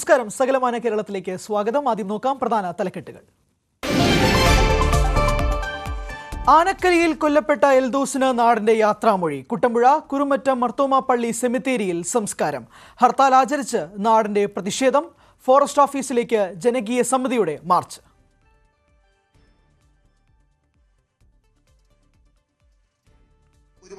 നമസ്കാരം. സകലമാന കേരളത്തിലേക്ക് സ്വാഗതം. ആദ്യം നോക്കാം പ്രധാന തലക്കെട്ടുകൾ. ആനക്കലിയിൽ കൊല്ലപ്പെട്ട എൽദോസിന് നാടിന്റെ യാത്രാമൊഴി. കുട്ടമ്പുഴ കുറുമറ്റം മർത്തോമ പള്ളി സെമിത്തേരിയിൽ സംസ്കാരം. ഹർത്താൽ ആചരിച്ച് നാടിന്റെ പ്രതിഷേധം ഫോറസ്റ്റ് ഓഫീസിലേക്ക് ജനകീയ സമിതിയുടെ മാർച്ച്.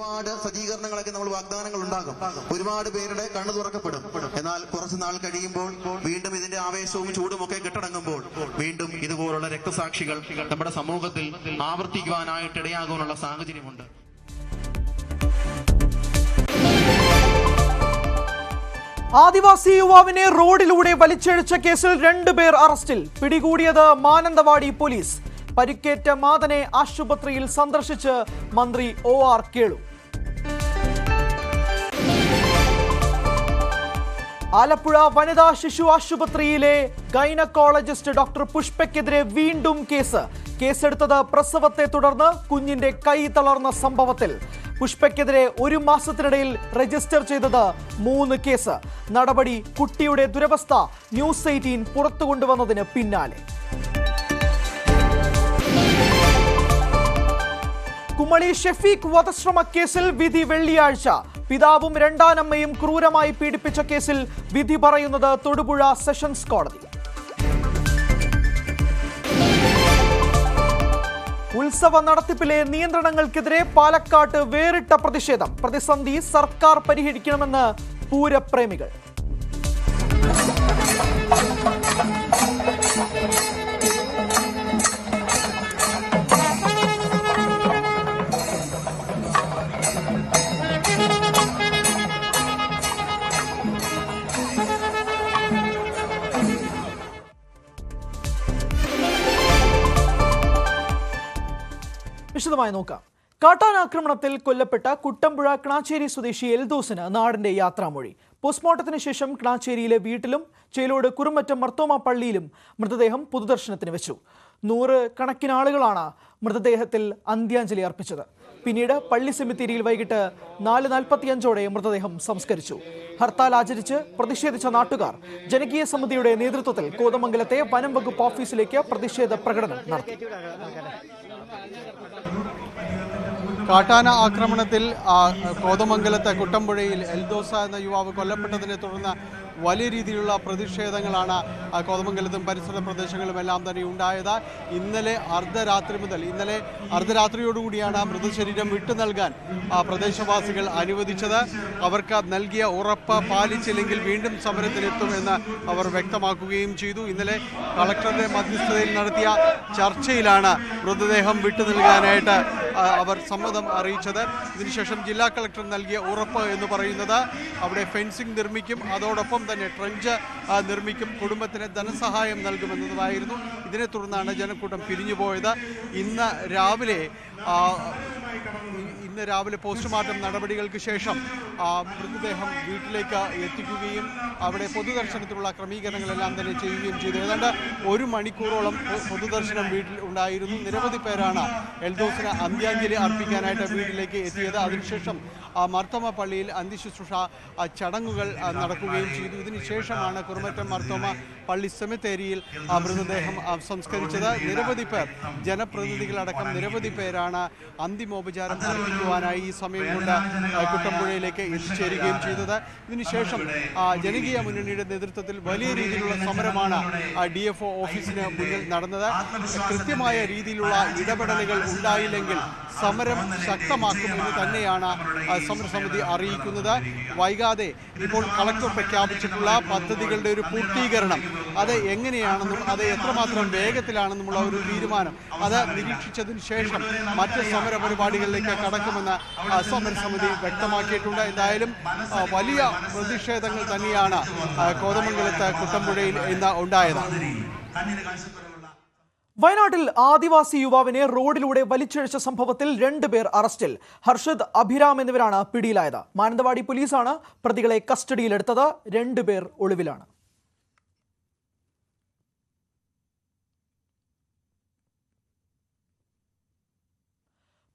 ഒരുപാട് സജ്ജീകരണങ്ങളൊക്കെ നമ്മൾ വാഗ്ദാനങ്ങൾ ഉണ്ടാകും ഒരുപാട് പേരുടെ കണ്ണു തുറക്കപ്പെടും. എന്നാൽ കുറച്ച് നാൾ കഴിയുമ്പോൾ വീണ്ടും ഇതിന്റെ ആവേശവും ചൂടും ഒക്കെ കെട്ടടങ്ങുമ്പോൾ വീണ്ടും ഇതുപോലുള്ള രക്തസാക്ഷികൾ നമ്മുടെ സമൂഹത്തിൽ ആവർത്തിക്കുവാനായിട്ട് ഇടയാകാനുള്ള സാഹചര്യമുണ്ട്. ആദിവാസി യുവാവിനെ റോഡിലൂടെ വലിച്ചിഴച്ച കേസിൽ രണ്ടുപേർ അറസ്റ്റിൽ. പിടികൂടിയത് മാനന്തവാടി പോലീസ്. പരിക്കേറ്റ മാതനെ ആശുപത്രിയിൽ സന്ദർശിച്ച് മന്ത്രി ഒ ആർ കേളു. ആലപ്പുഴ വനിതാ ശിശു ആശുപത്രിയിലെ ഗൈനക്കോളജിസ്റ്റ് ഡോക്ടർ പുഷ്പയ്ക്കെതിരെ വീണ്ടും കേസ്. കേസെടുത്തത് പ്രസവത്തെ തുടർന്ന് കുഞ്ഞിന്റെ കൈ തളർന്ന സംഭവത്തിൽ. പുഷ്പയ്ക്കെതിരെ ഒരു മാസത്തിനിടയിൽ രജിസ്റ്റർ ചെയ്തത് മൂന്ന് കേസ്. നടപടി കുട്ടിയുടെ ദുരവസ്ഥ ന്യൂസ് എയ്റ്റീൻ പുറത്തു കൊണ്ടുവന്നതിന് പിന്നാലെ. കുമളി ഷെഫീഖ് വധശ്രമ കേസിൽ വിധി വെള്ളിയാഴ്ച. പിതാവും രണ്ടാനമ്മയും ക്രൂരമായി പീഡിപ്പിച്ച കേസിൽ വിധി പറയുന്നത് തൊടുപുഴ സെഷൻസ് കോടതി. ഉത്സവ നടത്തിപ്പിലെ നിയന്ത്രണങ്ങൾക്കെതിരെ പാലക്കാട്ട് വേറിട്ട പ്രതിഷേധം. പ്രതിസന്ധി സർക്കാർ പരിഹരിക്കണമെന്ന് പൂരപ്രേമികൾ. വിശദമായി നോക്കാം. കാട്ടാനാക്രമണത്തിൽ കൊല്ലപ്പെട്ട കുട്ടമ്പുഴ ക്ണാച്ചേരി സ്വദേശി എൽദോസിന് നാടിന്റെ യാത്രാമൊഴി. പോസ്റ്റ്മോർട്ടത്തിന് ശേഷം ക്ണാച്ചേരിയിലെ വീട്ടിലും ചേലോട് കുറുമറ്റം മർത്തോമ പള്ളിയിലും മൃതദേഹം പൊതുദർശനത്തിന് വെച്ചു. നൂറ് കണക്കിന് ആളുകളാണ് മൃതദേഹത്തിൽ അന്ത്യാഞ്ജലി അർപ്പിച്ചത്. പിന്നീട് പള്ളി സെമിത്തേരിയിൽ വൈകിട്ട് നാല് നാൽപ്പത്തിയഞ്ചോടെ മൃതദേഹം സംസ്കരിച്ചു. ഹർത്താൽ ആചരിച്ച് പ്രതിഷേധിച്ച നാട്ടുകാർ ജനകീയ സമിതിയുടെ നേതൃത്വത്തിൽ കോതമംഗലത്തെ വനം വകുപ്പ് ഓഫീസിലേക്ക് പ്രതിഷേധ പ്രകടനം നടത്തി. കാട്ടാന ആക്രമണത്തിൽ കോതമംഗലത്തെ കുട്ടമ്പുഴയിൽ എൽദോസ എന്ന യുവാവ് കൊല്ലപ്പെട്ടതിനെ തുടർന്ന് വലിയ രീതിയിലുള്ള പ്രതിഷേധങ്ങളാണ് കോതമംഗലത്തും പരിസര പ്രദേശങ്ങളും എല്ലാം തന്നെ ഉണ്ടായത്. ഇന്നലെ അർദ്ധരാത്രി മുതൽ ഇന്നലെ അർദ്ധരാത്രിയോടുകൂടിയാണ് മൃതശരീരം വിട്ടു നൽകാൻ പ്രദേശവാസികൾ അനുവദിച്ചത്. അവർക്ക് നൽകിയ ഉറപ്പ് പാലിച്ചില്ലെങ്കിൽ വീണ്ടും സമരത്തിലെത്തുമെന്ന് അവർ വ്യക്തമാക്കുകയും ചെയ്തു. ഇന്നലെ കളക്ടറുടെ മധ്യസ്ഥതയിൽ നടത്തിയ ചർച്ചയിലാണ് മൃതദേഹം വിട്ടു നൽകാനായിട്ട് അവർ സമ്മതം അറിയിച്ചത്. ഇതിനുശേഷം ജില്ലാ കളക്ടർ നൽകിയ ഉറപ്പ് എന്ന് പറയുന്നത് അവിടെ ഫെൻസിംഗ് നിർമ്മിക്കും. അതോടൊപ്പം തന്നെ ട്രഞ്ച് നിർമ്മിക്കും കുടുംബത്തിന് ധനസഹായം നൽകുമെന്നതുമായിരുന്നു. ഇതിനെ തുടർന്നാണ് ജനക്കൂട്ടം പിരിഞ്ഞുപോയത്. ഇന്ന് രാവിലെ ഇന്ന് രാവിലെ പോസ്റ്റ്മോർട്ടം നടപടികൾക്ക് ശേഷം മൃതദേഹം വീട്ടിലേക്ക് എത്തിക്കുകയും അവിടെ പൊതുദർശനത്തിനുള്ള ക്രമീകരണങ്ങളെല്ലാം തന്നെ ചെയ്യുകയും ചെയ്തു. ഏതാണ്ട് ഒരു മണിക്കൂറോളം പൊതുദർശനം വീട്ടിൽ ഉണ്ടായിരുന്നു. നിരവധി പേരാണ് എൽദോസിന് അന്ത്യാഞ്ജലി അർപ്പിക്കാനായിട്ട് വീട്ടിലേക്ക് എത്തിയത്. അതിനുശേഷം മർത്തമ പള്ളിയിൽ അന്ത്യശുശ്രൂഷ ചടങ്ങുകൾ നടക്കുകയും ചെയ്തു. ഇതിനുശേഷമാണ് കുറുമറ്റം മർത്തോമ പള്ളി സെമിത്തേരിയിൽ ആ മൃതദേഹം സംസ്കരിച്ചത് നിരവധി പേർ ജനപ്രതിനിധികളടക്കം നിരവധി പേരാണ് അന്തിമോപചാരം അർപ്പിക്കുവാനായി ഈ സമയം കൊണ്ട് കുട്ടമ്പുഴയിലേക്ക് എത്തിച്ചേരുകയും ചെയ്തത്. ഇതിനുശേഷം ജനകീയ മുന്നണിയുടെ നേതൃത്വത്തിൽ വലിയ രീതിയിലുള്ള സമരമാണ് ഡി എഫ് ഒ ഓഫീസിന് മുന്നിൽ നടന്നത്. കൃത്യമായ രീതിയിലുള്ള ഇടപെടലുകൾ ഉണ്ടായില്ലെങ്കിൽ സമരം ശക്തമാക്കുമെന്ന് തന്നെയാണ് സമരസമിതി അറിയിക്കുന്നത്. വൈകാതെ ഇപ്പോൾ കളക്ടർ പ്രഖ്യാപിച്ചിട്ടുള്ള പദ്ധതികളുടെ ഒരു പൂർത്തീകരണം അത് എങ്ങനെയാണെന്നും അത് എത്രമാത്രം വേഗത്തിലാണെന്നുമുള്ള ഒരു തീരുമാനം അത് നിരീക്ഷിച്ചതിന് ശേഷം മറ്റ് സമര പരിപാടികളിലേക്ക് കടക്കുമെന്ന് സമരസമിതി വ്യക്തമാക്കിയിട്ടുണ്ട്. എന്തായാലും വലിയ പ്രതിഷേധങ്ങൾ തന്നെയാണ് കോതമംഗലത്ത് കുട്ടമ്പുഴയിൽ ഇന്ന് ഉണ്ടായത്. വയനാട്ടിൽ ആദിവാസി യുവാവിനെ റോഡിലൂടെ വലിച്ചിഴച്ച സംഭവത്തിൽ രണ്ടുപേർ അറസ്റ്റിൽ. ഹർഷദ് അഭിരാം എന്നിവരാണ് പിടിയിലായത്. മാനന്തവാടി പോലീസാണ് പ്രതികളെ കസ്റ്റഡിയിലെടുത്തത്. രണ്ടുപേർ ഒളിവിലാണ്.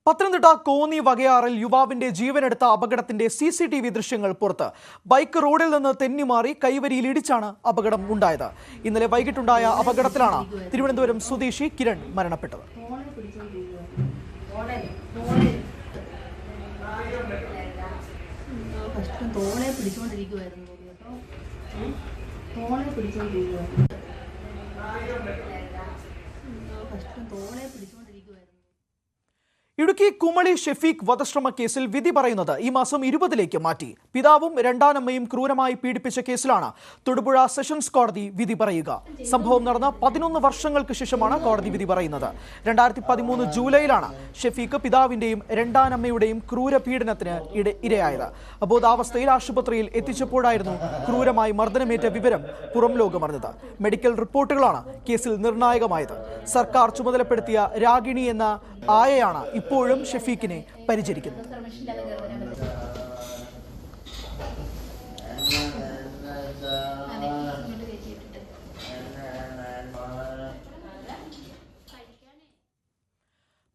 പത്തനംതിട്ട കോന്നി വകയാറിൽ യുവാവിന്റെ ജീവനെടുത്ത അപകടത്തിന്റെ സി സി ടി വി ദൃശ്യങ്ങൾ പുറത്ത്. ബൈക്ക് റോഡിൽ നിന്ന് തെന്നിമാറി കൈവരിയിൽ ഇടിച്ചാണ് അപകടം ഉണ്ടായത്. ഇന്നലെ വൈകിട്ടുണ്ടായ അപകടത്തിലാണ് തിരുവനന്തപുരം സ്വദേശി കിരൺ മരണപ്പെട്ടത്. തോളെ തോളെ തോളെ ഇടുക്കി കുമളി ഷെഫീഖ് വധശ്രമ കേസിൽ വിധി പറയുന്നത് ഈ മാസം ഇരുപതിലേക്ക് മാറ്റി. പിതാവും രണ്ടാനമ്മയും ക്രൂരമായി പീഡിപ്പിച്ച കേസിലാണ് തൊടുപുഴ സെഷൻസ് കോടതി വിധി പറയുക. സംഭവം നടന്ന പതിനൊന്ന് വർഷങ്ങൾക്ക് ശേഷമാണ് കോടതി വിധി പറയുന്നത്. രണ്ടായിരത്തി പതിമൂന്ന് ജൂലൈയിലാണ് ഷെഫീഖ് പിതാവിന്റെയും രണ്ടാനമ്മയുടെയും ക്രൂര പീഡനത്തിന് ഇരയായത്. അബോധാവസ്ഥയിൽ ആശുപത്രിയിൽ എത്തിച്ചപ്പോഴായിരുന്നു ക്രൂരമായി മർദ്ദനമേറ്റ വിവരം പുറം ലോകമറിഞ്ഞത്. മെഡിക്കൽ റിപ്പോർട്ടുകളാണ് കേസിൽ നിർണായകമായത്. സർക്കാർ ചുമതലപ്പെടുത്തിയ രാഗിണി എന്ന ആയയാണ് ഇപ്പോഴും ഷഫീഖിനെ പരിചരിക്കുന്നത്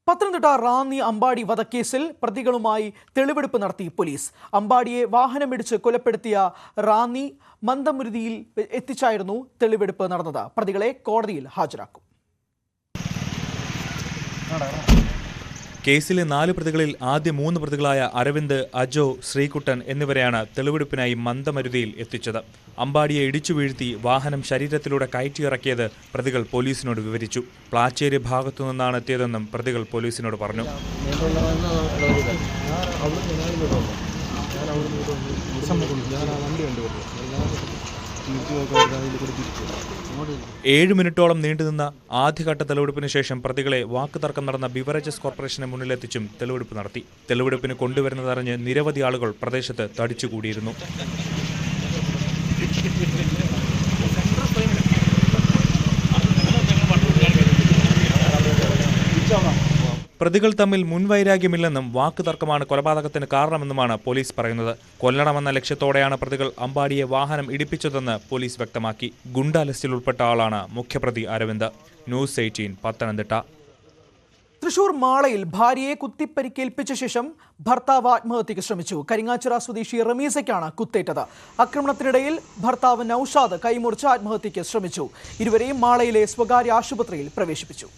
പത്തനംതിട്ട റാന്നി അമ്പാടി വധക്കേസിൽ പ്രതികളുമായി തെളിവെടുപ്പ് നടത്തി പോലീസ്. അമ്പാടിയെ വാഹനമിടിച്ച് കൊലപ്പെടുത്തിയ റാന്നി മന്ദമുരുതിയിൽ എത്തിച്ചായിരുന്നു തെളിവെടുപ്പ് നടന്നത്. പ്രതികളെ കോടതിയിൽ ഹാജരാക്കും. കേസിലെ നാല് പ്രതികളിൽ ആദ്യ മൂന്ന് പ്രതികളായ അരവിന്ദ് അജോ ശ്രീകുട്ടൻ എന്നിവരെയാണ് തെളിവെടുപ്പിനായി മന്ദമരുതിയിൽ എത്തിച്ചത്. അമ്പാടിയെ ഇടിച്ചു വീഴ്ത്തി വാഹനം ശരീരത്തിലൂടെ കയറ്റിയിറക്കിയത് പ്രതികൾ പോലീസിനോട് വിവരിച്ചു. പ്ലാച്ചേരി ഭാഗത്തു നിന്നാണ് എത്തിയതെന്നും പ്രതികൾ പോലീസിനോട് പറഞ്ഞു. ഏഴ് മിനിറ്റോളം നീണ്ടുനിന്ന ആദ്യഘട്ട തെളിവെടുപ്പിന് ശേഷം പ്രതികളെ വാക്കുതർക്കം നടന്ന ബിവറേജസ് കോർപ്പറേഷന് മുന്നിലെത്തിച്ചും തെളിവെടുപ്പ് നടത്തി. തെളിവെടുപ്പിന് കൊണ്ടുവരുന്നതറിഞ്ഞ് നിരവധി ആളുകൾ പ്രദേശത്ത് തടിച്ചുകൂടിയിരുന്നു. പ്രതികൾ തമ്മിൽ മുൻവൈരാഗ്യമില്ലെന്നും വാക്കുതർക്കമാണ് കൊലപാതകത്തിന് കാരണമെന്നുമാണ് പോലീസ് പറയുന്നത്. കൊല്ലണമെന്ന ലക്ഷ്യത്തോടെയാണ് പ്രതികൾ അമ്പാടിയെ വാഹനം ഇടിപ്പിച്ചതെന്ന് പോലീസ് വ്യക്തമാക്കി. ഗുണ്ടാ ലിസ്റ്റിൽ ഉൾപ്പെട്ട ആളാണ് മുഖ്യപ്രതി Aravind. News eighteen Pathanamthitta. Thrissur മാളയിൽ ഭാര്യയെ കുത്തിപ്പരിക്കേൽപ്പിച്ച ശേഷം ഭർത്താവ് ആത്മഹത്യയ്ക്ക് ശ്രമിച്ചു. കരിങ്ങാച്ചിറ സ്വദേശി റമീസയ്ക്കാണ് കുത്തേറ്റത്. ആക്രമണത്തിനിടയിൽ ഭർത്താവ് നൌഷാദ് കൈമുറിച്ച് ആത്മഹത്യയ്ക്ക് ശ്രമിച്ചു. ഇരുവരെയും മാളയിലെ സ്വകാര്യ ആശുപത്രിയിൽ പ്രവേശിപ്പിച്ചു.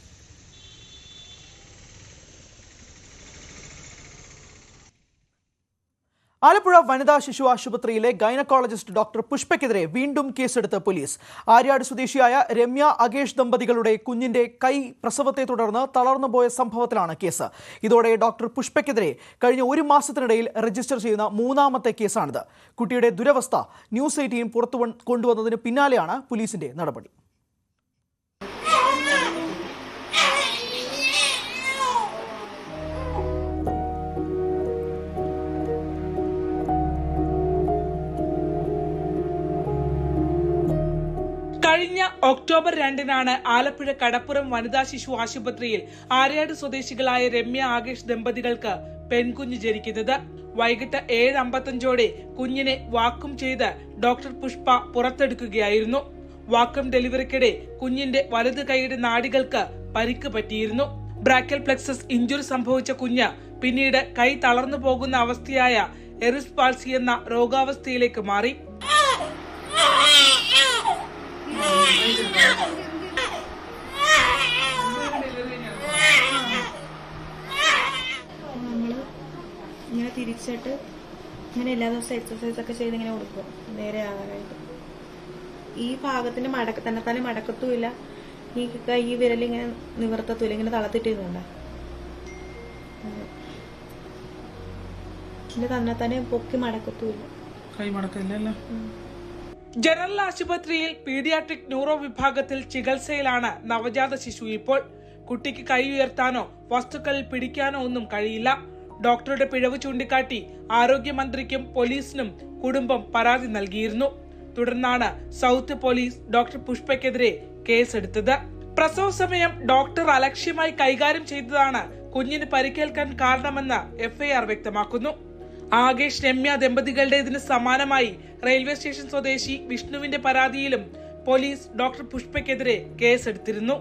ആലപ്പുഴ വനിതാ ശിശു ആശുപത്രിയിലെ ഗൈനക്കോളജിസ്റ്റ് ഡോക്ടർ പുഷ്പയ്ക്കെതിരെ വീണ്ടും കേസെടുത്ത് പോലീസ്. ആര്യാട് സ്വദേശിയായ രമ്യ അഗേഷ് ദമ്പതികളുടെ കുഞ്ഞിന്റെ കൈ പ്രസവത്തെ തുടർന്ന് തളർന്നുപോയ സംഭവത്തിലാണ് കേസ്. ഇതോടെ ഡോക്ടർ പുഷ്പയ്ക്കെതിരെ കഴിഞ്ഞ ഒരു മാസത്തിനിടയിൽ രജിസ്റ്റർ ചെയ്യുന്ന മൂന്നാമത്തെ കേസാണിത്. കുട്ടിയുടെ ദുരവസ്ഥ ന്യൂസ് എയ്റ്റീൻ പുറത്തു കൊണ്ടുവന്നതിന് പിന്നാലെയാണ് പോലീസിന്റെ നടപടി. കഴിഞ്ഞ ഒക്ടോബർ രണ്ടിനാണ് ആലപ്പുഴ കടപ്പുറം വനിതാ ശിശു ആശുപത്രിയിൽ ആര്യാട് സ്വദേശികളായ രമ്യ ആകേഷ് ദമ്പതികൾക്ക് പെൺകുഞ്ഞ് ജനിക്കുന്നത്. വൈകിട്ട് ഏഴ് അമ്പത്തഞ്ചോടെ കുഞ്ഞിനെ വാക്കും ചെയ്ത് ഡോക്ടർ പുഷ്പ പുറത്തെടുക്കുകയായിരുന്നു. വാക്കും ഡെലിവറിക്കിടെ കുഞ്ഞിന്റെ വലത് കൈയുടെ നാടികൾക്ക് പരിക്ക് പറ്റിയിരുന്നു. ബ്രാക്കൽ പ്ലെക്സസ് ഇഞ്ചുറി സംഭവിച്ച കുഞ്ഞ് പിന്നീട് കൈ തളർന്നു പോകുന്ന അവസ്ഥയായ എറിസ് പാൾസി എന്ന രോഗാവസ്ഥയിലേക്ക് മാറി നമ്മൾ ഇങ്ങനെ തിരിച്ചിട്ട് ഇങ്ങനെ എല്ലാ ദിവസവും എക്സസൈസ് ഒക്കെ ചെയ്ത് ഇങ്ങനെ കൊടുക്കും നേരെ ആകാനായിട്ട്. ഈ ഭാഗത്തിന്റെ മടക്ക തന്നെ തന്നെ മടക്കത്തുമില്ല. ഈ കൈ വിരലിങ്ങനെ നിവർത്തത്തുമില്ല. ഇങ്ങനെ തളത്തിട്ടിരുന്നുണ്ട പിന്നെ തന്നെ തന്നെ പൊക്കി മടക്കത്തുമില്ല. ജനറൽ ആശുപത്രിയിൽ പീഡിയാട്രിക് ന്യൂറോ വിഭാഗത്തിൽ ചികിത്സയിലാണ് നവജാത ശിശു ഇപ്പോൾ. കുട്ടിക്ക് കൈ ഉയർത്താനോ വസ്തുക്കളിൽ പിടിക്കാനോ ഒന്നും കഴിയില്ല. ഡോക്ടറുടെ പിഴവ് ചൂണ്ടിക്കാട്ടി ആരോഗ്യമന്ത്രിക്കും പോലീസിനും കുടുംബം പരാതി നൽകിയിരുന്നു. തുടർന്നാണ് സൗത്ത് പോലീസ് ഡോക്ടർ പുഷ്പയ്ക്കെതിരെ കേസെടുത്തത്. പ്രസവ സമയം ഡോക്ടർ അലക്ഷ്യമായി കൈകാര്യം ചെയ്തതാണ് കുഞ്ഞിന് പരിക്കേൽക്കാൻ കാരണമെന്ന് എഫ്ഐആർ വ്യക്തമാക്കുന്നു. ആകേഷ് രമ്യ ദമ്പതികളുടേതിന് സമാനമായി റെയിൽവേ സ്റ്റേഷൻ സ്വദേശി വിഷ്ണുവിന്റെ പരാതിയിലും പോലീസ് ഡോക്ടർ പുഷ്പയ്ക്കെതിരെ കേസെടുത്തിരുന്നു.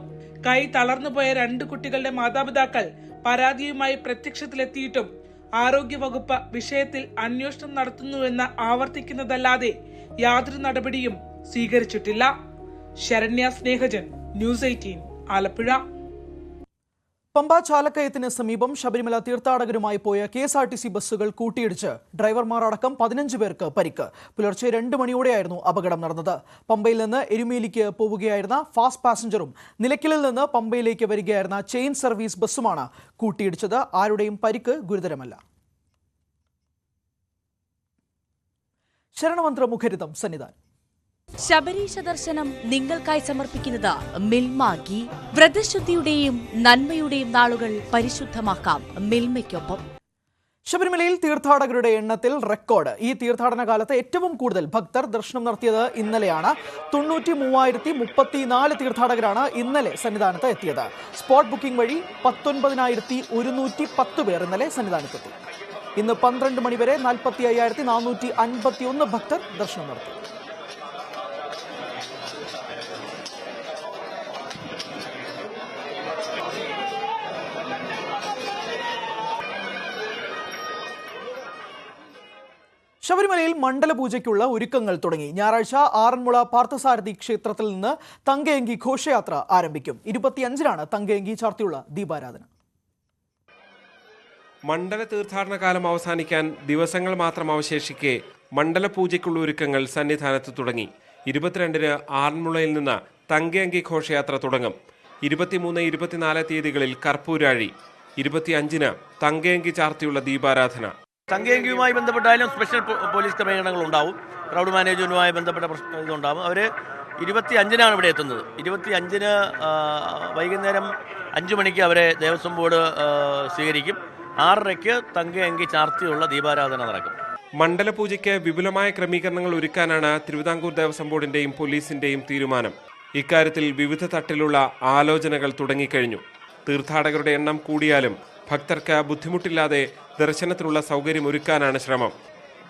കൈ തളർന്നുപോയ രണ്ട് കുട്ടികളുടെ മാതാപിതാക്കൾ പരാതിയുമായി പ്രത്യക്ഷത്തിലെത്തിയിട്ടും ആരോഗ്യവകുപ്പ് വിഷയത്തിൽ അന്വേഷണം നടത്തുന്നുവെന്ന് ആവർത്തിക്കുന്നതല്ലാതെ യാതൊരു നടപടിയും സ്വീകരിച്ചിട്ടില്ല. Saranya Snehajan news eighteen Alappuzha. Pamba ചാലക്കയത്തിന് സമീപം ശബരിമല തീർത്ഥാടകരുമായി പോയ K S R T C ബസ്സുകൾ കൂട്ടിയിടിച്ച് ഡ്രൈവർമാർ അടക്കം പതിനഞ്ച് പേർക്ക് പരിക്ക്. പുലർച്ചെ രണ്ട് മണിയോടെയായിരുന്നു അപകടം നടന്നത്. പമ്പയിൽ നിന്ന് എരുമേലിക്ക് പോവുകയായിരുന്ന ഫാസ്റ്റ് പാസഞ്ചറും നിലയ്ക്കലിൽ നിന്ന് പമ്പയിലേക്ക് വരികയായിരുന്ന ചെയിൻ സർവീസ് ബസ്സുമാണ് കൂട്ടിയിടിച്ചത്. ആരുടെയും പരിക്ക് ഗുരുതരമല്ല. ശരണമന്ത്ര മുഖരിതം സന്നിധാനം ശബരീശ ദർശനം നിങ്ങൾക്കായി സമർപ്പിക്കുന്നത് മിൽമാഗി വ്രതശുദ്ധിയുടെയും നന്മയുടെയും നാളുകൾ പരിശുദ്ധമാക്കാം മിൽമയ്ക്കൊപ്പം. ശബരിമലയിൽ തീർത്ഥാടകരുടെ എണ്ണത്തിൽ റെക്കോർഡ്. ഈ തീർത്ഥാടന കാലത്ത് ഏറ്റവും കൂടുതൽ ഭക്തർ ദർശനം നടത്തിയത് ഇന്നലെയാണ്. തൊണ്ണൂറ്റി മൂവായിരത്തി മുപ്പത്തിനാല് തീർത്ഥാടകരാണ് ഇന്നലെ സന്നിധാനത്ത് എത്തിയത്. സ്പോട്ട് ബുക്കിംഗ് വഴി പത്തൊൻപതിനായിരത്തി ഒരുന്നൂറ്റി പത്ത് പേർ ഇന്നലെ സന്നിധാനത്തെത്തി. ഇന്ന് പന്ത്രണ്ട് മണിവരെ നാൽപ്പത്തി അയ്യായിരത്തി നാനൂറ്റി അൻപത്തി ഒന്ന് ഭക്തർ ദർശനം നടത്തി. ശബരിമലയിൽ മണ്ഡലപൂജയ്ക്കുള്ള ഒരുക്കങ്ങൾ തുടങ്ങി. ഞായറാഴ്ച ആറന്മുള പാർത്ഥസാരഥി ക്ഷേത്രത്തിൽ നിന്ന് തങ്കയങ്കി ഘോഷയാത്ര ആരംഭിക്കും. ഇരുപത്തിയഞ്ചിനാണ് തങ്കയങ്കി ചാർത്തിയുള്ള ദീപാരാധന. മണ്ഡല തീർത്ഥാടന കാലം അവസാനിക്കാൻ ദിവസങ്ങൾ മാത്രം അവശേഷിക്കെ മണ്ഡലപൂജയ്ക്കുള്ള ഒരുക്കങ്ങൾ സന്നിധാനത്ത് തുടങ്ങി. ഇരുപത്തിരണ്ടിന് ആറന്മുളയിൽ നിന്ന് തങ്കയങ്കി ഘോഷയാത്ര തുടങ്ങും. ഇരുപത്തിമൂന്ന് ഇരുപത്തിനാല് തീയതികളിൽ കർപ്പൂരാഴി. ഇരുപത്തിയഞ്ചിന് തങ്കയങ്കി ചാർത്തിയുള്ള ദീപാരാധന. തങ്കയങ്കിയുമായി ബന്ധപ്പെട്ടാലും സ്പെഷ്യൽ പോലീസ് ക്രമീകരണങ്ങൾ ഉണ്ടാവും ക്രൗഡ് മാനേജ്മെന്റുമായി ബന്ധപ്പെട്ട പ്രശ്നം ഇതുണ്ടാവും. അവർ ഇരുപത്തി അഞ്ചിനാണ് ഇവിടെ എത്തുന്നത്. ഇരുപത്തി അഞ്ചിന് വൈകുന്നേരം അഞ്ച് മണിക്ക് അവരെ ദേവസ്വം ബോർഡ് സ്വീകരിക്കും. ആറരയ്ക്ക് തങ്കയങ്കി ചാർത്തിയുള്ള ദീപാരാധന നടക്കും. മണ്ഡലപൂജയ്ക്ക് വിപുലമായ ക്രമീകരണങ്ങൾ ഒരുക്കാനാണ് തിരുവിതാംകൂർ ദേവസ്വം ബോർഡിന്റെയും പോലീസിന്റെയും തീരുമാനം. ഇക്കാര്യത്തിൽ വിവിധ തട്ടിലുള്ള ആലോചനകൾ തുടങ്ങിക്കഴിഞ്ഞു. തീർത്ഥാടകരുടെ എണ്ണം കൂടിയാലും ഭക്തർക്ക് ബുദ്ധിമുട്ടില്ലാതെ ദർശനത്തിനുള്ള സൗകര്യം ഒരുക്കാനാണ് ശ്രമം.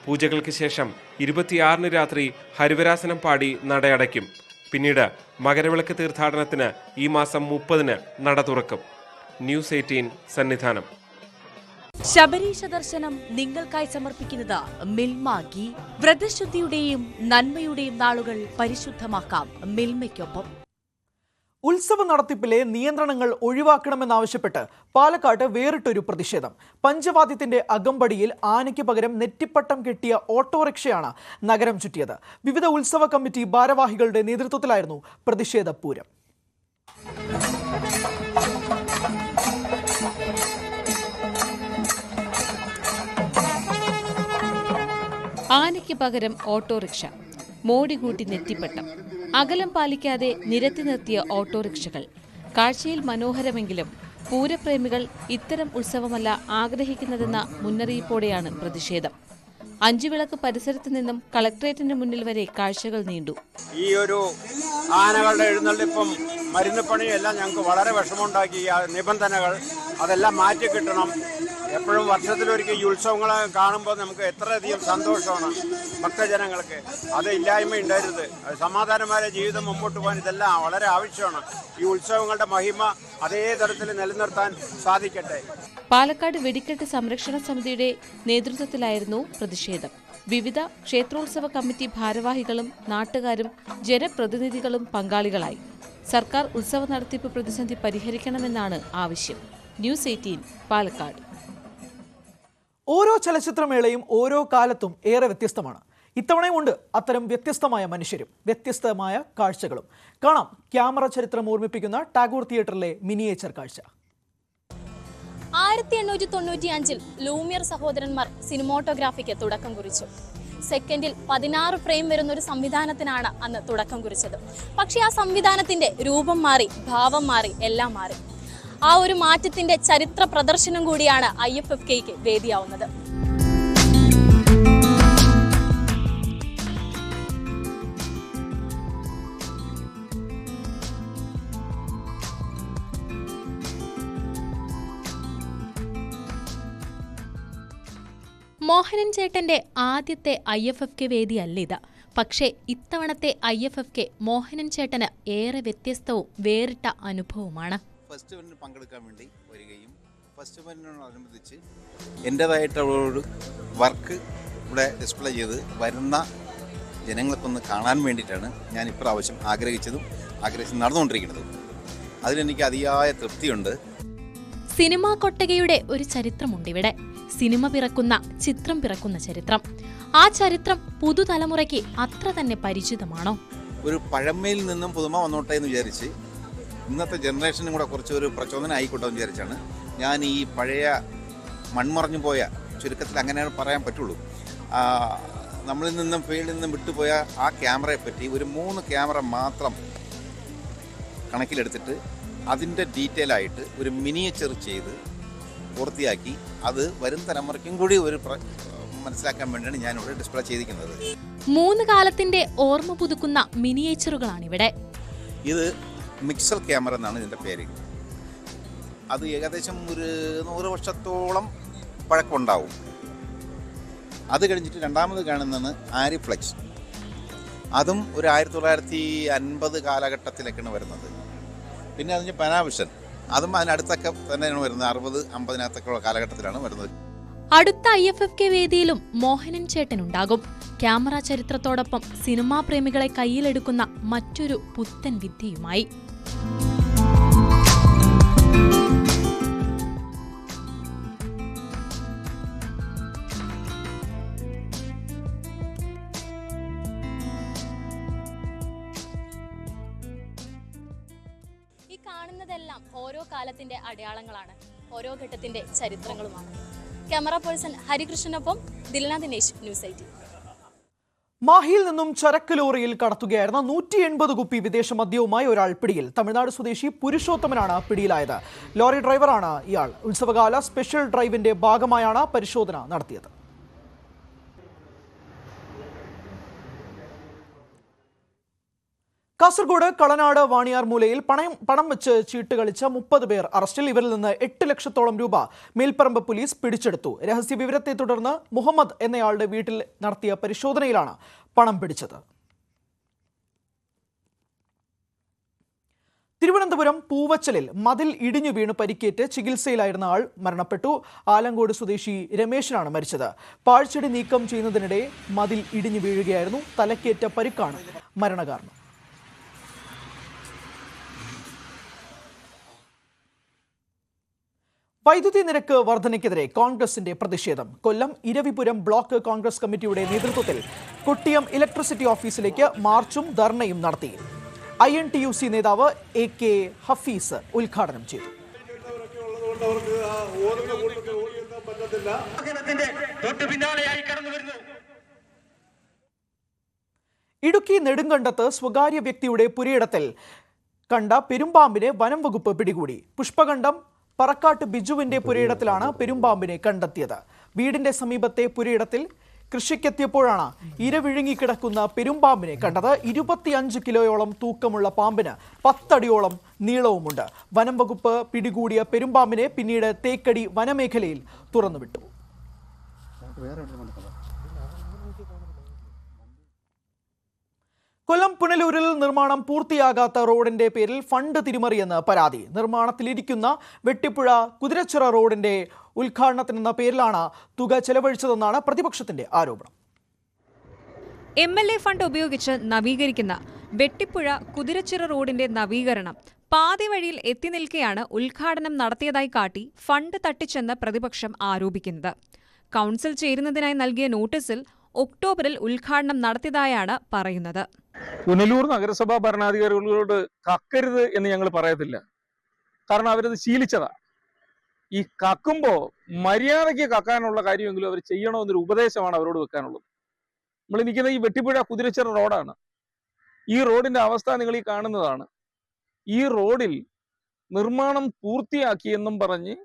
പൂജകൾക്ക് ശേഷം ഇരുപത്തിയാറിന് രാത്രി ഹരിവരാസനം പാടി നടയടയ്ക്കും. പിന്നീട് മകരവിളക്ക് തീർത്ഥാടനത്തിന് ഈ മാസം മുപ്പതിന് നട തുറക്കും. News eighteen Sannidhanam. ശബരീശ ദർശനം നിങ്ങൾക്കായി സമർപ്പിക്കുന്നത് മിൽമാഗി. വ്രതശുദ്ധിയുടെയും നന്മയുടെയും നാളുകൾ പരിശുദ്ധമാക്കാം മിൽമയ്ക്കൊപ്പം. ഉത്സവ നടത്തിപ്പിലെ നിയന്ത്രണങ്ങൾ ഒഴിവാക്കണമെന്നാവശ്യപ്പെട്ട് പാലക്കാട്ട് വേറിട്ടൊരു പ്രതിഷേധം. പഞ്ചവാദ്യത്തിന്റെ അകമ്പടിയിൽ ആനയ്ക്ക് പകരം നെറ്റിപ്പട്ടം കെട്ടിയ ഓട്ടോറിക്ഷയാണ് നഗരം ചുറ്റിയത്. വിവിധ ഉത്സവ കമ്മിറ്റി ഭാരവാഹികളുടെ നേതൃത്വത്തിലായിരുന്നു പ്രതിഷേധ പൂരം. ആനയ്ക്ക് പകരം ഓട്ടോറിക്ഷ. മോടികൂട്ടി നെറ്റിപ്പട്ടം. അകലം പാലിക്കാതെ നിരത്തി നിർത്തിയ ഓട്ടോറിക്ഷകൾ. കാഴ്ചയിൽ മനോഹരമെങ്കിലും പൂരപ്രേമികൾ ഇത്തരം ഉത്സവമല്ല ആഗ്രഹിക്കുന്നതെന്ന മുന്നറിയിപ്പോടെയാണ് പ്രതിഷേധം. അഞ്ചുവിളക്ക് പരിസരത്ത് നിന്നും കളക്ടറേറ്റിന് മുന്നിൽ വരെ കാഴ്ചകൾ നീണ്ടു. ഈ ഒരു ആനകളുടെ എഴുന്നള്ളിപ്പും മരുന്നുപണിയും എല്ലാം ഞങ്ങൾക്ക് വളരെ വിഷമമുണ്ടാക്കി. നിബന്ധനകൾ അതെല്ലാം മാറ്റി കിട്ടണം. എപ്പോഴും വർഷത്തിലൊരിക്കൽ ഈ ഉത്സവങ്ങളെ കാണുമ്പോൾ നമുക്ക് എത്രയധികം സന്തോഷമാണ് ഭക്തജനങ്ങൾക്ക്. അത് ഇല്ലായ്മ ഉണ്ടായിരുന്നത് സമാധാനമായ ജീവിതം മുമ്പോട്ട് പോകാൻ ഇതെല്ലാം വളരെ ആവശ്യമാണ്. ഈ ഉത്സവങ്ങളുടെ മഹിമ അതേ തരത്തിൽ നിലനിർത്താൻ സാധിക്കട്ടെ. പാലക്കാട് വെടിക്കെട്ട് സംരക്ഷണ സമിതിയുടെ നേതൃത്വത്തിലായിരുന്നു പ്രതിഷേധം. വിവിധ ക്ഷേത്രോത്സവ കമ്മിറ്റി ഭാരവാഹികളും നാട്ടുകാരും ജനപ്രതിനിധികളും പങ്കാളികളായി. സർക്കാർ ഉത്സവ നടത്തിപ്പ് പ്രതിസന്ധി പരിഹരിക്കണമെന്നാണ് ആവശ്യം. News eighteen Palakkad. ഓരോ ചലച്ചിത്രമേളയും ഓരോ കാലത്തും ഏറെ വ്യത്യസ്തമാണ്. ഇത്തവണയും ഉണ്ട് അത്തരം വ്യത്യസ്തമായ മനുഷ്യരും വ്യത്യസ്തമായ കാഴ്ചകളും. കാണാം ക്യാമറ ചരിത്രം ഓർമ്മിപ്പിക്കുന്ന ടാഗോർ തിയേറ്ററിലെ മിനിയേച്ചർ കാഴ്ച. ആയിരത്തി എണ്ണൂറ്റി തൊണ്ണൂറ്റി അഞ്ചിൽ ലൂമിയർ സഹോദരന്മാർ സിനിമോട്ടോഗ്രാഫിക്ക് തുടക്കം കുറിച്ചു. സെക്കൻഡിൽ പതിനാറ് ഫ്രെയിം വരുന്ന ഒരു സംവിധാനത്തിനാണ് അന്ന് തുടക്കം കുറിച്ചത്. പക്ഷേ ആ സംവിധാനത്തിന്റെ രൂപം മാറി ഭാവം മാറി എല്ലാം മാറി. ആ ഒരു മാറ്റത്തിന്റെ ചരിത്ര പ്രദർശനം കൂടിയാണ് ഐ എഫ് എഫ് കെയ്ക്ക് വേദിയാവുന്നത്. മോഹനൻ ചേട്ടന്റെ ആദ്യത്തെ ഐ എഫ് എഫ് കെ വേദിയല്ല ഇത് പക്ഷേ ഇത്തവണത്തെ I F F K Mohanan ചേട്ടന് ഏറെ വ്യത്യസ്തവും വേറിട്ട അനുഭവമാണ് ഫെസ്റ്റിവലിന് പങ്കെടുക്കാൻ വേണ്ടി വരികയും ഫെസ്റ്റിവലിനോടനുബന്ധിച്ച് എന്റേതായിട്ടുള്ള വർക്ക് ഇവിടെ ഡിസ്പ്ലേ ചെയ്ത് വരുന്ന ജനങ്ങൾക്കൊന്ന് കാണാൻ വേണ്ടിയിട്ടാണ് ഞാൻ ഇപ്രാവശ്യം ആഗ്രഹിച്ചതും ആഗ്രഹിച്ച് നടന്നുകൊണ്ടിരിക്കുന്നതും. അതിലെനിക്ക് അതിയായ തൃപ്തിയുണ്ട്. സിനിമാ കൊട്ടകയുടെ ഒരു ചരിത്രമുണ്ടിവിടെ സിനിമ പിറക്കുന്ന ചിത്രം പിറക്കുന്ന ചരിത്രം. ആ ചരിത്രം പുതുതലമുറയ്ക്ക് അത്ര തന്നെ പരിചിതമാണോ? ഒരു പഴമയിൽ നിന്നും പുതുമ വന്നോട്ടെ എന്ന് വിചാരിച്ച് ഇന്നത്തെ ജനറേഷനും കൂടെ കുറച്ച് ഒരു പ്രചോദനം ആയിക്കോട്ടെ എന്ന് വിചാരിച്ചാണ് ഞാൻ ഈ പഴയ മൺമറഞ്ഞു പോയ ചുരുക്കത്തിൽ അങ്ങനെയാണ് പറയാൻ പറ്റുള്ളൂ. നമ്മളിൽ നിന്നും ഫീൽഡിൽ നിന്നും വിട്ടുപോയ ആ ക്യാമറയെ പറ്റി ഒരു മൂന്ന് ക്യാമറ മാത്രം കണക്കിലെടുത്തിട്ട് അതിന്റെ ഡീറ്റെയിൽ ആയിട്ട് ഒരു മിനിയേച്ചർ ചെയ്ത് പൂർത്തിയാക്കി അത് വരും തലമുറയ്ക്കും കൂടി ഒരു മനസ്സിലാക്കാൻ വേണ്ടിയാണ് ഞാനിവിടെ ഡിസ്പ്ലേ ചെയ്തിരിക്കുന്നത്. മൂന്ന് കാലത്തിന്റെ ഓർമ്മ പുതുക്കുന്ന മിനിയേച്ചറുകളാണിവിടെ ഇത് മിക്സൽ ക്യാമറ എന്നാണ് ഇതിന്റെ പേര്. അത് ഏകദേശം ഒരു നൂറ് വർഷത്തോളം പഴക്കമുണ്ടാവും. അത് കഴിഞ്ഞിട്ട് രണ്ടാമത് കാണുന്നതാണ് ആരിഫ്ലക്സ് അതും ഒരു ആയിരത്തി തൊള്ളായിരത്തി അൻപത് കാലഘട്ടത്തിലൊക്കെയാണ് വരുന്നത്. പിന്നെ അതിന് പനാവിഷൻ. അതും അതിനടുത്തൊക്കെ തന്നെയാണ് വരുന്നത്. അറുപത് അമ്പതിനകത്തൊക്കെയുള്ള കാലഘട്ടത്തിലാണ് വരുന്നത്. അടുത്ത ഐ എഫ് എഫ് കെ വേദിയിലും മോഹനൻ ചേട്ടൻ ഉണ്ടാകും. ക്യാമറ ചരിത്രത്തോടൊപ്പം സിനിമാ പ്രേമികളെ കയ്യിലെടുക്കുന്ന മറ്റൊരു പുത്തൻ വിദ്യയുമായി. ഈ കാണുന്നതെല്ലാം ഓരോ കാലത്തിന്റെ അടയാളങ്ങളാണ്. ഓരോ ഘട്ടത്തിന്റെ ചരിത്രങ്ങളുമാണ്. ക്യാമറ പേഴ്സൺ ഹരികൃഷ്ണനൊപ്പം ദിൽന ദിനേശ് ന്യൂസ് എയ്റ്റീൻ മാഹിയിൽ നിന്നും ചരക്ക് ലോറിയിൽ കടത്തുകയായിരുന്ന നൂറ്റി എൺപത് കുപ്പി വിദേശ മദ്യവുമായി ഒരാൾ പിടിയിൽ. തമിഴ്നാട് സ്വദേശി പുരുഷോത്തമനാണ് പിടിയിലായത്. ലോറി ഡ്രൈവറാണ് ഇയാൾ. ഉത്സവകാല സ്പെഷ്യൽ ഡ്രൈവിന്റെ ഭാഗമായാണ് പരിശോധന നടത്തിയത്. കാസർഗോഡ് കളനാട് വാണിയാർ മൂലയിൽ പണയം പണം വെച്ച് ചീട്ട് കളിച്ച മുപ്പത് പേർ അറസ്റ്റിൽ. ഇവരിൽ നിന്ന് എട്ട് ലക്ഷത്തോളം രൂപ മേൽപ്പറമ്പ് പോലീസ് പിടിച്ചെടുത്തു. രഹസ്യ വിവരത്തെ തുടർന്ന് മുഹമ്മദ് എന്നയാളുടെ വീട്ടിൽ നടത്തിയ പരിശോധനയിലാണ് പണം പിടിച്ചത്. തിരുവനന്തപുരം പൂവച്ചലിൽ മതിൽ ഇടിഞ്ഞു വീണ് പരിക്കേറ്റ് ചികിത്സയിലായിരുന്ന ആൾ മരണപ്പെട്ടു. ആലങ്കോട് സ്വദേശി രമേശനാണ് മരിച്ചത്. പാഴ്ചെടി നീക്കം ചെയ്യുന്നതിനിടെ മതിൽ ഇടിഞ്ഞു വീഴുകയായിരുന്നു. തലക്കേറ്റ പരിക്കാണ് മരണകാരണം. വൈദ്യുതി നിരക്ക് വർധനയ്ക്കെതിരെ കോൺഗ്രസിന്റെ പ്രതിഷേധം. കൊല്ലം ഇരവിപുരം ബ്ലോക്ക് കോൺഗ്രസ് കമ്മിറ്റിയുടെ നേതൃത്വത്തിൽ കുട്ടിയം ഇലക്ട്രിസിറ്റി ഓഫീസിലേക്ക് മാർച്ചും ധർണയും നടത്തി. I N T U C നേതാവ് എ കെ ഹഫീസ് ഉദ്ഘാടനം ചെയ്തു. ഇടുക്കി നെടുങ്കണ്ടത്ത് സ്വകാര്യ വ്യക്തിയുടെ പുരയിടത്തിൽ കണ്ട പെരുമ്പാമ്പിനെ വനം വകുപ്പ് പിടികൂടി. പുഷ്പകണ്ഠം പറക്കാട്ട് ബിജുവിന്റെ പുരയിടത്തിലാണ് പെരുമ്പാമ്പിനെ കണ്ടെത്തിയത്. വീടിന്റെ സമീപത്തെ പുരയിടത്തിൽ കൃഷിക്കെത്തിയപ്പോഴാണ് ഇര വിഴുങ്ങിക്കിടക്കുന്ന പെരുമ്പാമ്പിനെ കണ്ടത്. ഇരുപത്തിയഞ്ച് കിലോയോളം തൂക്കമുള്ള പാമ്പിന് പത്തടിയോളം നീളവുമുണ്ട്. വനം വകുപ്പ് പിടികൂടിയ പെരുമ്പാമ്പിനെ പിന്നീട് തേക്കടി വനമേഖലയിൽ തുറന്നുവിട്ടു. കൊല്ലം പുനലൂരിൽ നിർമ്മാണം പൂർത്തിയാകാത്ത റോഡിന്റെ പേരിൽ ഫണ്ട് തിരിമറിയെന്ന് പരാതി. നിർമ്മാണത്തിലിരിക്കുന്ന വെട്ടിപ്പുഴ കുതിരച്ചിറ റോഡിന്റെ ഉദ്ഘാടനത്തിനെന്ന പേരിലാണ് തുക ചെലവഴിച്ചതെന്നാണ് പ്രതിപക്ഷത്തിന്റെ ആരോപണം. എം എൽ എ ഫണ്ട് ഉപയോഗിച്ച് നവീകരിക്കുന്ന വെട്ടിപ്പുഴ കുതിരച്ചിറ റോഡിന്റെ നവീകരണം പാതി വഴിയിൽ എത്തി നിൽക്കെയാണ് ഉദ്ഘാടനം നടത്തിയതായി കാട്ടി ഫണ്ട് തട്ടിച്ചെന്ന് പ്രതിപക്ഷം ആരോപിക്കുന്നത്. കൗൺസിൽ ചേരുന്നതിനായി നൽകിയ നോട്ടീസിൽ ഒക്ടോബറിൽ ഉദ്ഘാടനം നടത്തിയതായാണ് പറയുന്നത്. പുനലൂർ നഗരസഭാ ഭരണാധികാരികളോട് കക്കരുത് എന്ന് ഞങ്ങൾ പറയത്തില്ല. കാരണം അവരത് ശീലിച്ചതാ. ഈ കക്കുമ്പോ മര്യാദയ്ക്ക് കക്കാനുള്ള കാര്യമെങ്കിലും അവർ ചെയ്യണമെന്നൊരു ഉപദേശമാണ് അവരോട് വെക്കാനുള്ളത്. നമ്മൾ നിൽക്കുന്ന ഈ വെട്ടിപ്പുഴ കുതിരച്ചിറ റോഡാണ്. ഈ റോഡിന്റെ അവസ്ഥ നിങ്ങൾ ഈ കാണുന്നതാണ്. ഈ റോഡിൽ നിർമ്മാണം പൂർത്തിയാക്കി എന്നും പറഞ്ഞ്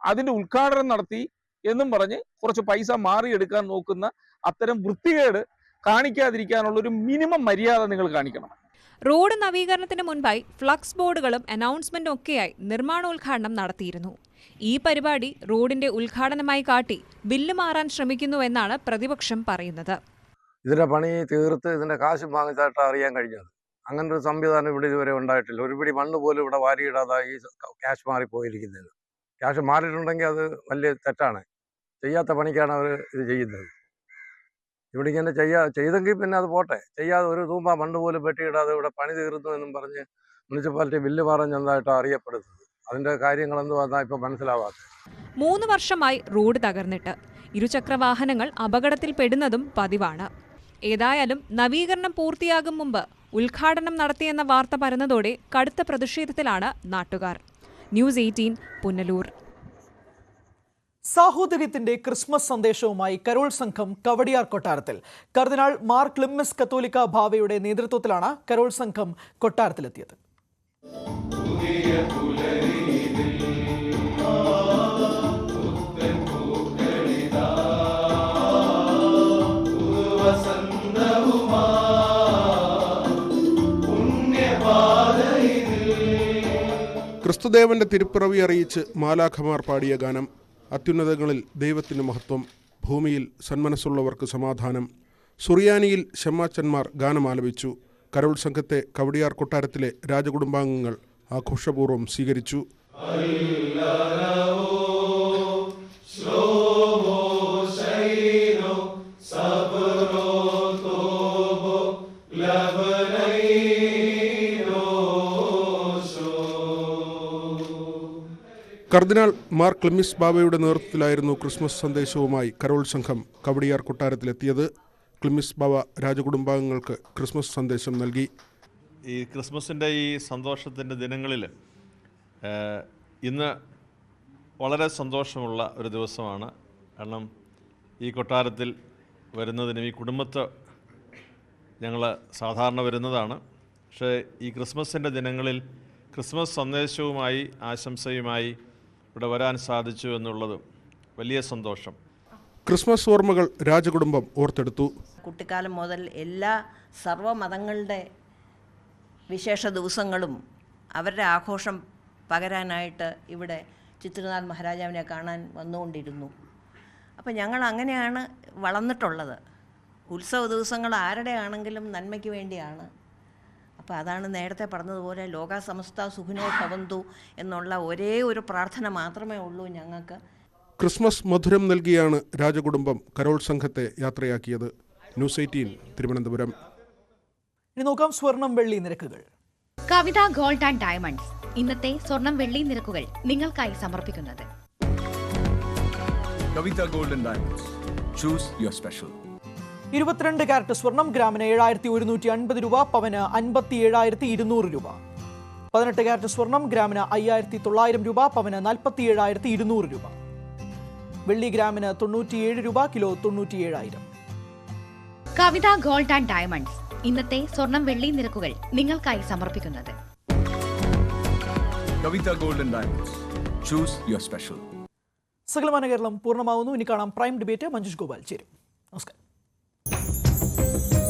അതിന്റെ ഉദ്ഘാടനം നടത്തി എന്നും പറഞ്ഞ് കുറച്ച് പൈസ മാറിയെടുക്കാൻ നോക്കുന്ന അത്തരം വൃത്തികേട് കാണിക്കാതിരിക്കാനുള്ള ഒരു മിനിമം മര്യാദ നിങ്ങൾ കാണിക്കണം. റോഡ് നവീകരണത്തിന് മുൻപായി ഫ്ലക്സ് ബോർഡുകളും അനൗൺസ്മെന്റും ഒക്കെയായി നിർമ്മാണോദ്ഘാടനം നടത്തിയിരുന്നു. ഈ പരിപാടി റോഡിന്റെ ഉദ്ഘാടനമായി കാട്ടി ബില്ല് മാറാൻ ശ്രമിക്കുന്നുവെന്നാണ് പ്രതിപക്ഷം പറയുന്നത്. ഇതിന്റെ പണി തീർത്ത് ഇതിന്റെ കാശ് വാങ്ങിച്ചായിട്ട് അറിയാൻ കഴിഞ്ഞത്. അങ്ങനെ ഒരു സംവിധാനം ഇവിടെ ഇതുവരെ ഉണ്ടായിട്ടില്ല. ഒരു പിടി മണ്ണ് പോലും ഇവിടെ വാരിയിടാതായി ഈ ക്യാഷ് മാറിപ്പോയിരിക്കുന്നത്. ക്യാഷ് മാറിയിട്ടുണ്ടെങ്കിൽ അത് വലിയ തെറ്റാണ്. ചെയ്യാത്ത പണിക്കാണ് അവർ ഇത് ചെയ്യുന്നത്. ഇവിടെ ഇങ്ങനെ ചെയ്യാ ചെയ്തെങ്കിൽ പിന്നെ അത് പോട്ടെ. ചെയ്യാതെ ഒരു തൂമ്പ മണ്ണ് പോലും വെട്ടിയിടാതെ ഇവിടെ പണി തീർന്നു എന്നും പറഞ്ഞ് മുനിസിപ്പാലിറ്റി ബില്ല് പറഞ്ഞതായിട്ടാണ് അറിയപ്പെടുന്നത്. അതിന്റെ കാര്യങ്ങൾ എന്തുവാന്നാ ഇപ്പൊ മനസ്സിലാവാത്തത്. മൂന്ന് വർഷമായി റോഡ് തകർന്നിട്ട്. ഇരുചക്രവാഹനങ്ങൾ അപകടത്തിൽപ്പെടുന്നതും പതിവാണ്. ഏതായാലും നവീകരണം പൂർത്തിയാകും മുമ്പ് ഉദ്ഘാടനം നടത്തിയെന്ന വാർത്ത പരന്നതോടെ കടുത്ത പ്രതിഷേധത്തിലാണ് നാട്ടുകാർ. News eighteen Punalur. സാഹോദര്യത്തിന്റെ ക്രിസ്മസ് സന്ദേശവുമായി കരോൾ സംഘം കവടിയാർ കൊട്ടാരത്തിൽ. കർദിനാൾ മാർ ക്ലിമ്മിസ് കത്തോലിക്ക ഭാവയുടെ നേതൃത്വത്തിലാണ് കരോൾ സംഘം കൊട്ടാരത്തിലെത്തിയത്. ക്രിസ്തുദേവന്റെ തിരുപ്പിറവി അറിയിച്ച് മാലാഖമാർ പാടിയ ഗാനം അത്യുന്നതങ്ങളിൽ ദൈവത്തിന് മഹത്വം ഭൂമിയിൽ സന്മനസ്സുള്ളവർക്ക് സമാധാനം. സുറിയാനിയിൽ ഷമ്മാച്ചന്മാർ ഗാനമാലപിച്ചു കരോൾ സംഘത്തെ കവടിയാർ കൊട്ടാരത്തിലെ രാജകുടുംബാംഗങ്ങൾ ആഘോഷപൂർവം സ്വീകരിച്ചു. കർദിനാൾ മാർ ക്ലിമിസ് ബാബയുടെ നേതൃത്വത്തിലായിരുന്നു ക്രിസ്മസ് സന്ദേശവുമായി കരോൾ സംഘം കവടിയാർ കൊട്ടാരത്തിലെത്തിയത്. ക്ലിമിസ് ബാബ രാജകുടുംബാംഗങ്ങൾക്ക് ക്രിസ്മസ് സന്ദേശം നൽകി. ഈ ക്രിസ്മസിന്റെ ഈ സന്തോഷത്തിന്റെ ദിനങ്ങളിൽ ഇന്ന് വളരെ സന്തോഷമുള്ള ഒരു ദിവസമാണ്. കാരണം ഈ കൊട്ടാരത്തിൽ വരുന്നതിനും ഈ കുടുംബത്തെ ഞങ്ങൾ സാധാരണ വരുന്നതാണ്. പക്ഷേ ഈ ക്രിസ്മസിന്റെ ദിനങ്ങളിൽ ക്രിസ്മസ് സന്ദേശവുമായി ആശംസയുമായി ഇവിടെ വരാൻ സാധിച്ചു എന്നുള്ളത് വലിയ സന്തോഷം. ക്രിസ്മസ് ഓർമ്മകൾ രാജകുടുംബം ഓർത്തെടുത്തു. കുട്ടിക്കാലം മുതൽ എല്ലാ സർവമതങ്ങളുടെ വിശേഷ ദിവസങ്ങളും അവരുടെ ആഘോഷം പകരാനായിട്ട് ഇവിടെ ചിത്രനാഥ് മഹാരാജാവിനെ കാണാൻ വന്നുകൊണ്ടിരുന്നു. അപ്പം ഞങ്ങൾ അങ്ങനെയാണ് വളർന്നിട്ടുള്ളത്. ഉത്സവ ദിവസങ്ങൾ ആരുടെ ആണെങ്കിലും നന്മയ്ക്ക് വേണ്ടിയാണ് അപ്പോൾ അതാണ് നേരത്തെ പറഞ്ഞതുപോലെ ലോക സമസ്ത സുഖിനോ ഭവന്തു എന്നുള്ള ഒരേ ഒരു പ്രാർത്ഥന മാത്രമേ ഉള്ളൂ ഞങ്ങൾക്ക്. ക്രിസ്മസ് മധുരം നൽകിയാണ് രാജകുടുംബം കരോൾ സംഘത്തെ യാത്രയാക്കിയത്. News eighteen Thiruvananthapuram. ഇനി നോക്കാം സ്വർണം വെള്ളി നിരക്കുകൾ. Kavitha gold and diamonds. ഇന്നത്തെ സ്വർണം വെള്ളി നിരക്കുകൾ നിങ്ങൾക്കായി സമർപ്പിക്കുന്നത്. Gold and diamonds. Choose your special. ഇരുപത്തിരണ്ട് കാരറ്റ് സ്വർണം ഗ്രാമിന് ഏഴായിരത്തി ഒരുന്നൂറ്റി അൻപത് രൂപ പവന് അൻപത്തി ഏഴായിരത്തി ഇരുന്നൂറ് രൂപ. പതിനെട്ട് കാരറ്റ് സ്വർണം ഗ്രാമിന് അയ്യായിരത്തി തൊള്ളായിരം രൂപ പവന് നാൽപ്പത്തി ഏഴായിരത്തി ഇരുന്നൂറ് രൂപ. വെള്ളി ഗ്രാമിന് തൊണ്ണൂറ്റിയേഴ് രൂപ kilo തൊണ്ണൂറ്റിയേഴായിരം. Kavitha gold and diamonds. ഇന്നത്തെ സ്വർണം വെള്ളി നിരക്കുകൾ നിങ്ങൾക്കായി സമർപ്പിക്കുന്നത്. Kavita Golden ഡയമണ്ട്സ്. ചൂസ് യുവർ സ്പെഷ്യൽ സകലമാന കേരളം പൂർണമാവുന്നു. ഇനി കാണാം പ്രൈം ഡിബേറ്റ് മഞ്ജുഷ് ഗോപാൽ. ചേരും. Bye.